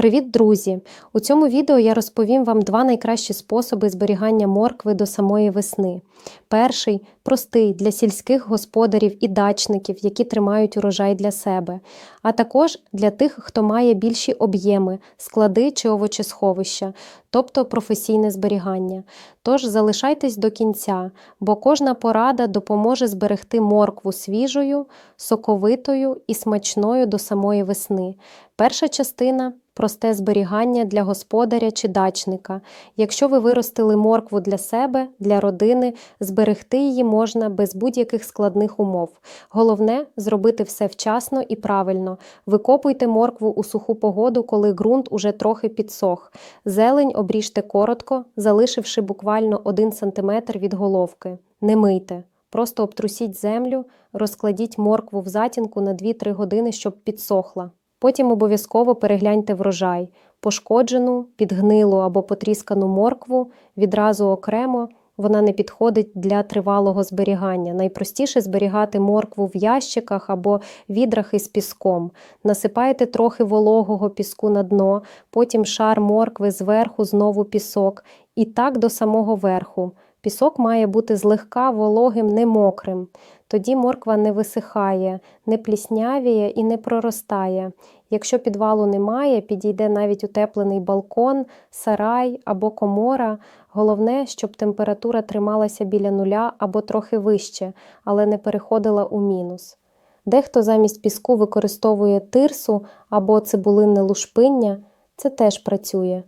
Привіт, друзі! У цьому відео я розповім вам два найкращі способи зберігання моркви до самої весни. Перший простий для сільських господарів і дачників, які тримають урожай для себе, а також для тих, хто має більші об'єми, склади чи овочесховища, тобто професійне зберігання. Тож залишайтесь до кінця, бо кожна порада допоможе зберегти моркву свіжою, соковитою і смачною до самої весни. Перша частина просте зберігання для господаря чи дачника. Якщо ви виростили моркву для себе, для родини, зберегти її можна без будь-яких складних умов. Головне зробити все вчасно і правильно. Викопуйте моркву у суху погоду, коли ґрунт уже трохи підсох. Зелень обріжте коротко, залишивши буквально 1 см від головки. Не мийте. Просто обтрусіть землю, розкладіть моркву в затінку на 2-3 години, щоб підсохла. Потім обов'язково перегляньте врожай, пошкоджену, підгнилу або потріскану моркву відразу окремо. Вона не підходить для тривалого зберігання. Найпростіше зберігати моркву в ящиках або відрах із піском. Насипаєте трохи вологого піску на дно, потім шар моркви зверху, знову пісок, і так до самого верху. Пісок має бути злегка вологим, не мокрим. Тоді морква не висихає, не пліснявіє і не проростає. Якщо підвалу немає, підійде навіть утеплений балкон, сарай або комора. Головне, щоб температура трималася біля нуля або трохи вище, але не переходила у мінус. Дехто замість піску використовує тирсу або цибулинне лушпиння, це теж працює.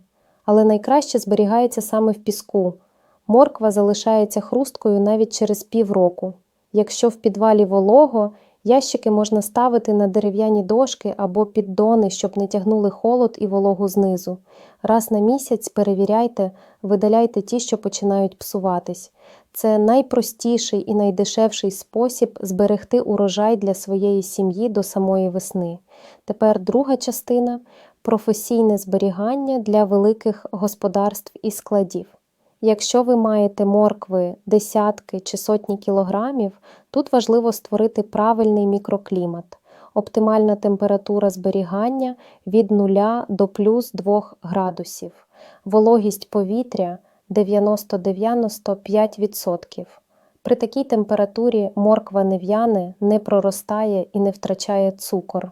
Але найкраще зберігається саме в піску. Морква залишається хрусткою навіть через півроку. Якщо в підвалі волого, ящики можна ставити на дерев'яні дошки або піддони, щоб не тягнули холод і вологу знизу. Раз на місяць перевіряйте, видаляйте ті, що починають псуватись. Це найпростіший і найдешевший спосіб зберегти урожай для своєї сім'ї до самої весни. Тепер друга частина професійне зберігання для великих господарств і складів. Якщо ви маєте моркви десятки чи сотні кілограмів, тут важливо створити правильний мікроклімат, оптимальна температура зберігання від 0 до плюс 2 градусів, вологість повітря 90-95%. При такій температурі морква не в'яне, не проростає і не втрачає цукор.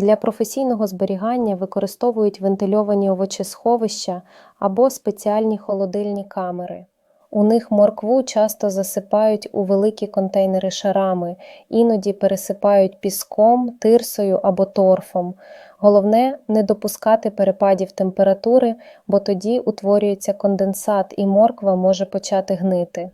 Для професійного зберігання використовують вентильовані овочесховища або спеціальні холодильні камери. У них моркву часто засипають у великі контейнери шарами, іноді пересипають піском, тирсою або торфом. Головне не допускати перепадів температури, бо тоді утворюється конденсат і морква може почати гнити.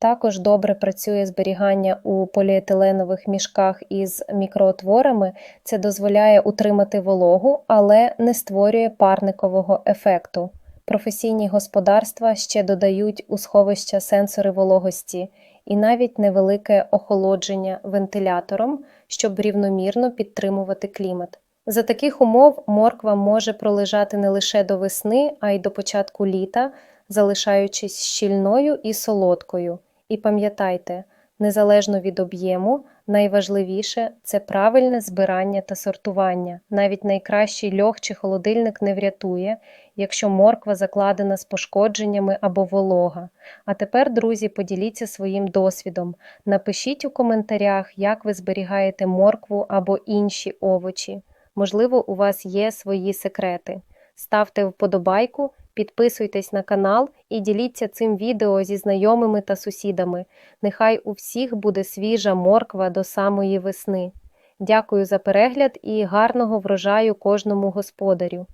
Також добре працює зберігання у поліетиленових мішках із мікроотворами. Це дозволяє утримати вологу, але не створює парникового ефекту. Професійні господарства ще додають у сховища сенсори вологості і навіть невелике охолодження вентилятором, щоб рівномірно підтримувати клімат. За таких умов морква може пролежати не лише до весни, а й до початку літа, залишаючись щільною і солодкою. І пам'ятайте, незалежно від об'єму, найважливіше це правильне збирання та сортування. Навіть найкращий льох чи холодильник не врятує, якщо морква закладена з пошкодженнями або волога. А тепер, друзі, поділіться своїм досвідом. Напишіть у коментарях, як ви зберігаєте моркву або інші овочі. Можливо, у вас є свої секрети. Ставте вподобайку. Підписуйтесь на канал і діліться цим відео зі знайомими та сусідами. Нехай у всіх буде свіжа морква до самої весни. Дякую за перегляд і гарного врожаю кожному господарю!